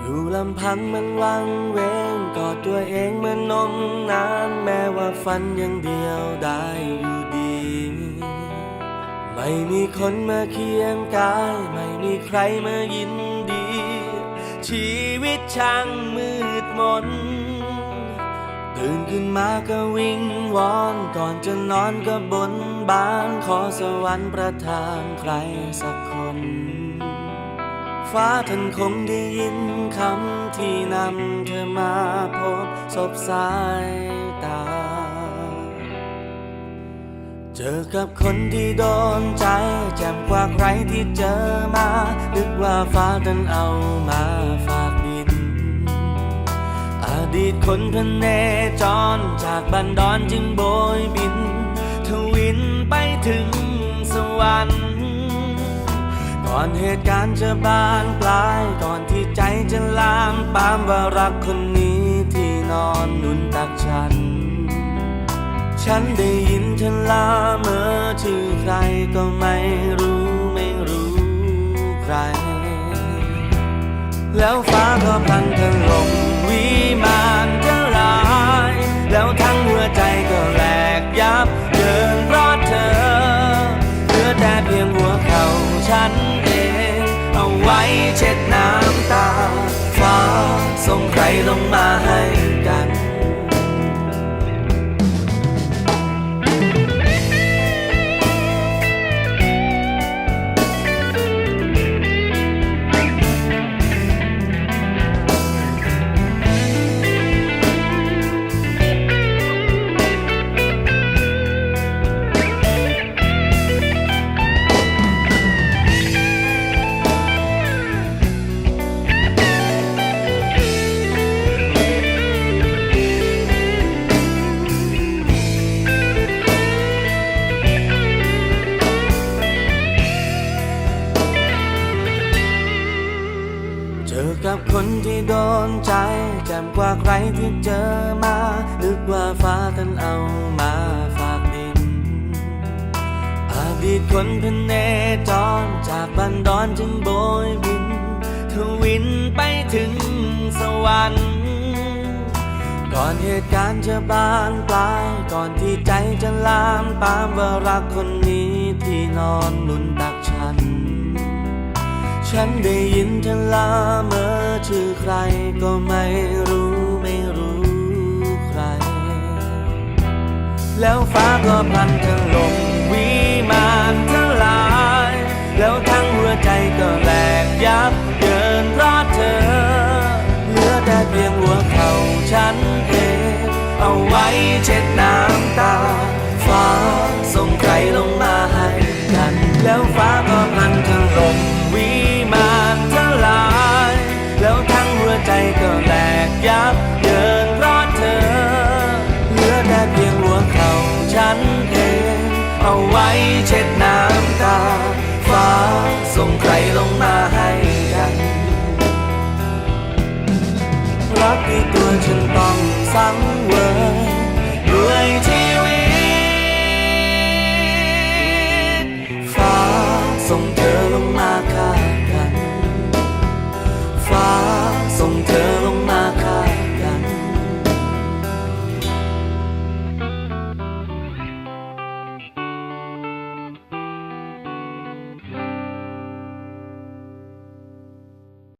อยู่ลำพังมันวังเวงกอดตัวเองเหมันนมนานแม้ว่าฝันยังเดียวได้อยู่ดี ไม่มีคนมาเคียงกาย ไม่มีใครมายินดี ชีวิตช่างมืดมนตื่นขึ้นมาก็วิ่งวอนก่อนจะนอนก็บนบานขอสวรรค์ประทานใครสักคน ฟ้าท่านคงได้ยินคำที่นำเธอมาพบศพสายตา เจอกับคนที่โดนใจแจ่มกว่าใครที่เจอมา นึกว่าฟ้าท่านเอามาฝากดิน อดีตคนพเนจรจากบันดอนจึงโบยบิน ทวินไปถึงสวรรค์ ก่อนเหตุการณ์จะบานปลายก่อนที่ใจจะลามปามว่ารักคนนี้ที่นอนนุนตักฉัน ฉันได้ยินเธอลาเมื่อชื่อใครก็ไม่รู้ไม่รู้ใคร แล้วฟ้าก็พลันถล่มวิ เช็ดน้ำตา ฟ้าส่งใครลงมาให้ ที่โดนใจแจ่มกว่าใครที่เจอมา นึกว่าฟ้าท่านเอามาฝากดิน อดีตคนพเนจรจากบันดอนจึงโบยบิน ทวินไปถึงสวรรค์ ก่อนเหตุการณ์จะบานปลาย ก่อนที่ใจจะลามปามว่ารักคนนี้ที่นอนหนุนตักฉัน ฉันได้ยินเธอลาเมื่อ ชื่อใครก็ไม่รู้ไม่รู้ใคร แล้วฟ้าก็พลันล่มวิมานทลาย แล้วทั้งหัวใจก็แหลกยับเยินเพราะเธอ เหลือแต่เพียงหัวเข่าฉันเอง เอาไว้เช็ดน้ำตาาฉันเอง เอาไว้เช็ดน้ำตา ฟ้าส่งใครลงมา